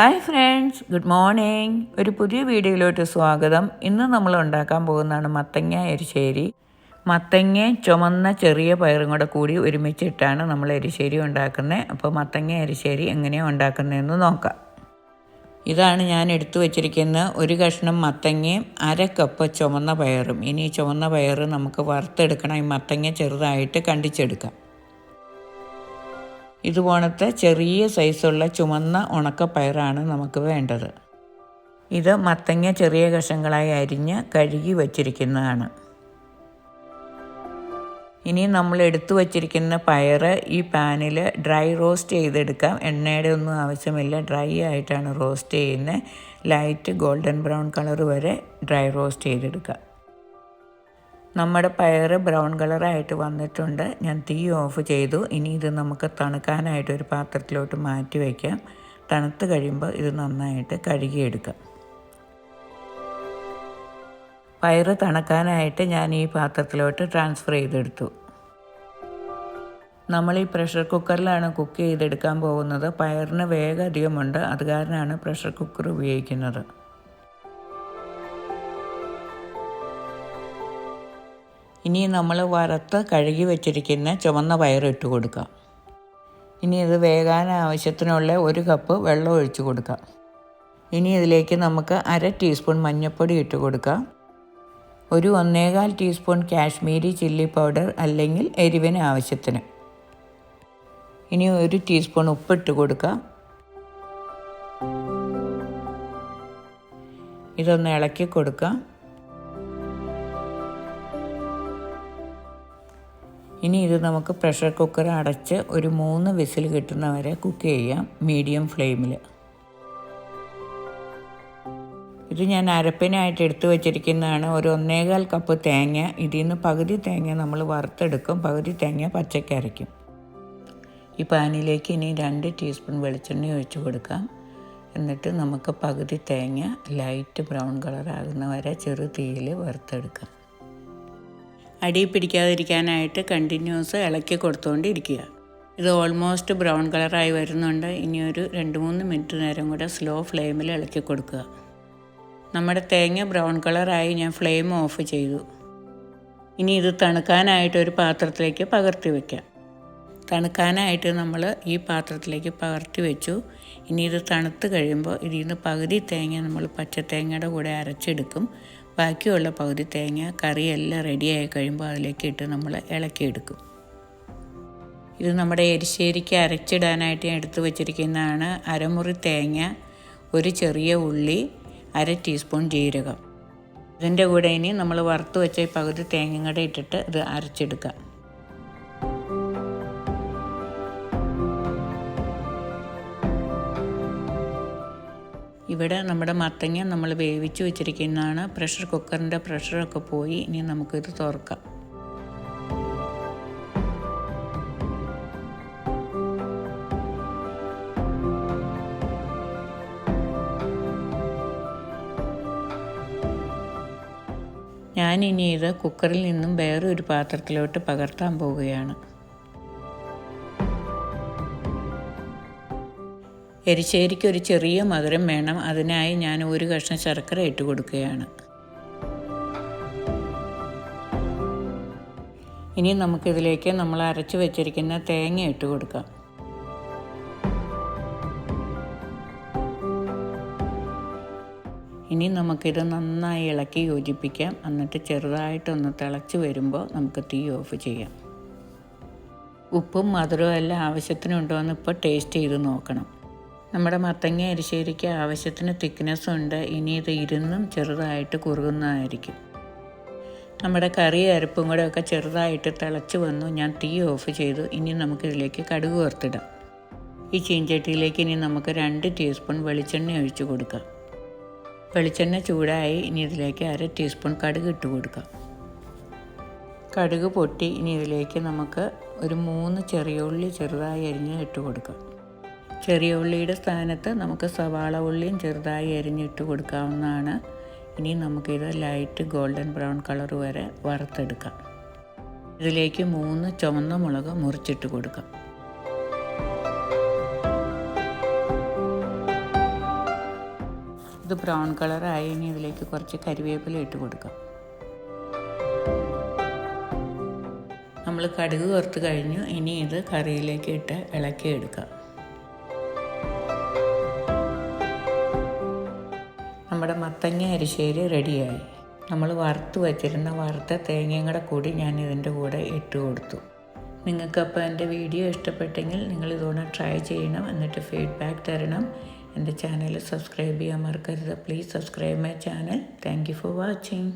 Hi friends good morning ഒരു പുതിയ വീഡിയോയിലോട്ട് സ്വാഗതം. ഇന്ന് നമ്മൾ ഉണ്ടാക്കാൻ പോകുന്നതാണ് മത്തങ്ങ എരിശ്ശേരി. മത്തങ്ങ ചുമന്ന ചെറിയ പയറും കൂടെ കൂടി ഒരുമിച്ചിട്ടാണ് നമ്മൾ എരിശ്ശേരി ഉണ്ടാക്കുന്നത്. അപ്പോൾ മത്തങ്ങ എരിശ്ശേരി എങ്ങനെയാണ് ഉണ്ടാക്കുന്നതെന്ന് നോക്കാം. ഇതാണ് ഞാൻ എടുത്തു വച്ചിരിക്കുന്ന ഒരു കഷ്ണം മത്തങ്ങയും അര കപ്പ് ചുമന്ന പയറും. ഇനി ഈ ചുമന്ന പയർ നമുക്ക് വറുത്തെടുക്കണം. ഈ മത്തങ്ങ ചെറുതായിട്ട് കണ്ടിച്ചെടുക്കാം. ഇതുപോലത്തെ ചെറിയ സൈസുള്ള ചുമന്ന ഉണക്കപ്പയറാണ് നമുക്ക് വേണ്ടത്. ഇത് മത്തങ്ങ ചെറിയ കഷങ്ങളായി അരിഞ്ഞ് കഴുകി വച്ചിരിക്കുന്നതാണ്. ഇനി നമ്മൾ എടുത്തു വച്ചിരിക്കുന്ന പയർ ഈ പാനിൽ ഡ്രൈ റോസ്റ്റ് ചെയ്തെടുക്കാം. എണ്ണയുടെ ഒന്നും ആവശ്യമില്ല. ഡ്രൈ ആയിട്ടാണ് റോസ്റ്റ് ചെയ്യുന്നത്. ലൈറ്റ് ഗോൾഡൻ ബ്രൗൺ കളർ വരെ ഡ്രൈ റോസ്റ്റ് ചെയ്തെടുക്കാം നമ്മുടെ പയർ ബ്രൗൺ കളറായിട്ട് വന്നിട്ടുണ്ട്. ഞാൻ തീ ഓഫ് ചെയ്തു. ഇനി ഇത് നമുക്ക് തണുക്കാനായിട്ട് ഒരു പാത്രത്തിലോട്ട് മാറ്റി വയ്ക്കാം തണുത്ത് കഴിയുമ്പോൾ ഇത് നന്നായിട്ട് കഴുകിയെടുക്കാം. പയർ തണുക്കാനായിട്ട് ഞാൻ ഈ പാത്രത്തിലോട്ട് ട്രാൻസ്ഫർ ചെയ്തെടുത്തു. നമ്മൾ ഈ പ്രഷർ കുക്കറിലാണ് കുക്ക് ചെയ്തെടുക്കാൻ പോകുന്നത്. പയറിന് വേഗം അധികമുണ്ട്. അത് കാരണമാണ് പ്രഷർ കുക്കർ ഉപയോഗിക്കുന്നത്. ഇനി നമ്മൾ വറുത്ത് കഴുകി വെച്ചിരിക്കുന്ന ചുവന്ന പയർ ഇട്ട് കൊടുക്കുക ഇനി ഇത് വേകാൻ ആവശ്യത്തിനുള്ള ഒരു കപ്പ് വെള്ളം ഒഴിച്ചു കൊടുക്കുക ഇനി ഇതിലേക്ക് നമുക്ക് അര ടീസ്പൂൺ മഞ്ഞൾപ്പൊടി ഇട്ട് കൊടുക്കാം. ഒരു ഒന്നേകാൽ ടീസ്പൂൺ കാശ്മീരി ചില്ലി പൗഡർ അല്ലെങ്കിൽ എരിവിന് ആവശ്യത്തിന്. ഇനി ഒരു ടീസ്പൂൺ ഉപ്പിട്ട് കൊടുക്കുക ഇതൊന്ന് ഇളക്കി കൊടുക്കാം. ഇനി ഇത് നമുക്ക് പ്രഷർ കുക്കർ അടച്ച് ഒരു മൂന്ന് വിസിൽ കിട്ടുന്നവരെ കുക്ക് ചെയ്യാം മീഡിയം ഫ്ലെയിമിൽ ഇത് ഞാൻ അരപ്പിനായിട്ട് എടുത്തു വച്ചിരിക്കുന്നതാണ്. ഒരു ഒന്നേകാൽ കപ്പ് തേങ്ങ ഇതിൽ നിന്ന് പകുതി തേങ്ങ നമ്മൾ വറുത്തെടുക്കും. പകുതി തേങ്ങ പച്ചയ്ക്ക് അരയ്ക്കും ഈ പാനിലേക്ക് ഇനി രണ്ട് ടീസ്പൂൺ വെളിച്ചെണ്ണ ഒഴിച്ചു കൊടുക്കാം. എന്നിട്ട് നമുക്ക് പകുതി തേങ്ങ ലൈറ്റ് ബ്രൗൺ കളർ ആകുന്ന വരെ ചെറു തീയിൽ വറുത്തെടുക്കാം. അടി പിടിക്കാതിരിക്കാനായിട്ട് കണ്ടിന്യൂസ് ഇളക്കി കൊടുത്തുകൊണ്ടിരിക്കുക ഇത് ഓൾമോസ്റ്റ് ബ്രൗൺ കളറായി വരുന്നുണ്ട്. ഇനി ഒരു രണ്ട് മൂന്ന് മിനിറ്റ് നേരം കൂടെ സ്ലോ ഫ്ലെയിമിൽ ഇളക്കി കൊടുക്കുക. നമ്മുടെ തേങ്ങ ബ്രൗൺ കളറായി ഞാൻ ഫ്ലെയിം ഓഫ് ചെയ്തു. ഇനി ഇത് തണുക്കാനായിട്ട് ഒരു പാത്രത്തിലേക്ക് പകർത്തി വയ്ക്കാം തണുക്കാനായിട്ട് നമ്മൾ ഈ പാത്രത്തിലേക്ക് പകർത്തി വെച്ചു. ഇനി ഇത് തണുത്ത് കഴിയുമ്പോൾ ഇതിൽ നിന്ന് പകുതി തേങ്ങ നമ്മൾ പച്ച പച്ചത്തേങ്ങയുടെ കൂടെ അരച്ചെടുക്കും. ബാക്കിയുള്ള പകുതി തേങ്ങ കറിയെല്ലാം റെഡിയായി കഴിയുമ്പോൾ അതിലേക്ക് ഇട്ട് നമ്മൾ ഇളക്കിയെടുക്കും. ഇത് നമ്മുടെ എരിശ്ശേരിക്ക് അരച്ചിടാനായിട്ട് ഞാൻ എടുത്തു വച്ചിരിക്കുന്നതാണ് അരമുറി തേങ്ങ ഒരു ചെറിയ ഉള്ളി അര ടീസ്പൂൺ ജീരകം. ഇതിന്റെ കൂടെ ഇനി നമ്മൾ വറുത്ത് വെച്ച പകുതി തേങ്ങ കൂടെ ഇട്ടിട്ട് ഇത് അരച്ചെടുക്കാം. ഇവിടെ നമ്മുടെ മത്തങ്ങ നമ്മൾ വേവിച്ച് വെച്ചിരിക്കുന്നതാണ്. പ്രഷർ കുക്കറിന്റെ പ്രഷറൊക്കെ പോയി. ഇനി നമുക്കിത് തുറക്കാം. ഞാനിനി ഇത് കുക്കറിൽ നിന്നും വേറൊരു പാത്രത്തിലോട്ട് പകർത്താൻ പോവുകയാണ്. എരിശ്ശേരിക്ക് ഒരു ചെറിയ മധുരം വേണം. അതിനായി ഞാൻ ഒരു കഷ്ണം ശർക്കര ഇട്ട് കൊടുക്കുകയാണ്. ഇനി നമുക്കിതിലേക്ക് നമ്മൾ അരച്ചു വെച്ചിരിക്കുന്ന തേങ്ങ ഇട്ട് കൊടുക്കാം. ഇനി നമുക്കിത് നന്നായി ഇളക്കി യോജിപ്പിക്കാം. എന്നിട്ട് ചെറുതായിട്ടൊന്ന് തിളച്ച് വരുമ്പോൾ നമുക്ക് തീ ഓഫ് ചെയ്യാം. ഉപ്പും മധുരവും എല്ലാം ആവശ്യത്തിനുണ്ടോ എന്ന് ഇപ്പോൾ ടേസ്റ്റ് ചെയ്ത് നോക്കണം. നമ്മുടെ മത്തങ്ങ അരിശേരിക്ക് ആവശ്യത്തിന് തിക്നെസ് ഉണ്ട്. ഇനി ഇത് ഇരുന്നും ചെറുതായിട്ട് കുറുകുന്നതായിരിക്കും. നമ്മുടെ കറി അരപ്പും കൂടെ ഒക്കെ ചെറുതായിട്ട് തിളച്ച് വന്നു. ഞാൻ തീ ഓഫ് ചെയ്തു. ഇനി നമുക്കിതിലേക്ക് കടുക് വറുത്തിടാം. ഈ ചീഞ്ചട്ടിയിലേക്ക് ഇനി നമുക്ക് രണ്ട് ടീസ്പൂൺ വെളിച്ചെണ്ണ ഒഴിച്ചു കൊടുക്കാം. വെളിച്ചെണ്ണ ചൂടായി. ഇനി ഇതിലേക്ക് അര ടീസ്പൂൺ കടുക് ഇട്ട് കൊടുക്കാം. കടുക് പൊട്ടി. ഇനി ഇതിലേക്ക് നമുക്ക് ഒരു മൂന്ന് ചെറിയ ഉള്ളി ചെറുതായി അരിഞ്ഞ് ഇട്ട് കൊടുക്കാം. ചെറിയ ഉള്ളിയുടെ സ്ഥാനത്ത് നമുക്ക് സവാള ഉള്ളിയും ചെറുതായി അരിഞ്ഞിട്ട് കൊടുക്കാവുന്നതാണ്. ഇനി നമുക്കിത് ലൈറ്റ് ഗോൾഡൻ ബ്രൗൺ കളർ വരെ വറുത്തെടുക്കാം. ഇതിലേക്ക് മൂന്ന് ചുവന്ന മുളക് മുറിച്ചിട്ട് കൊടുക്കാം. ഇത് ബ്രൗൺ കളറായി ഇനി ഇതിലേക്ക് കുറച്ച് കരിവേപ്പില ഇട്ട് കൊടുക്കാം. നമ്മൾ കടുക് വറുത്ത് കഴിഞ്ഞു. ഇനി ഇത് കറിയിലേക്ക് ഇട്ട് ഇളക്കി മത്തങ്ങ അരിശ്ശേരി റെഡിയായി. നമ്മൾ വറുത്ത് വച്ചിരുന്ന വറുത്ത തേങ്ങയും കൂടെ കൂടി ഞാൻ ഇതിന്റെ കൂടെ ഇട്ട് കൊടുത്തു. നിങ്ങൾക്കപ്പോൾ എന്റെ വീഡിയോ ഇഷ്ടപ്പെട്ടെങ്കിൽ നിങ്ങൾ ഇതുകൊണ്ട് ട്രൈ ചെയ്യണം. എന്നിട്ട് ഫീഡ്ബാക്ക് തരണം. എന്റെ ചാനൽ സബ്സ്ക്രൈബ് ചെയ്യാൻ മറക്കരുത്. Please subscribe my channel thank you for watching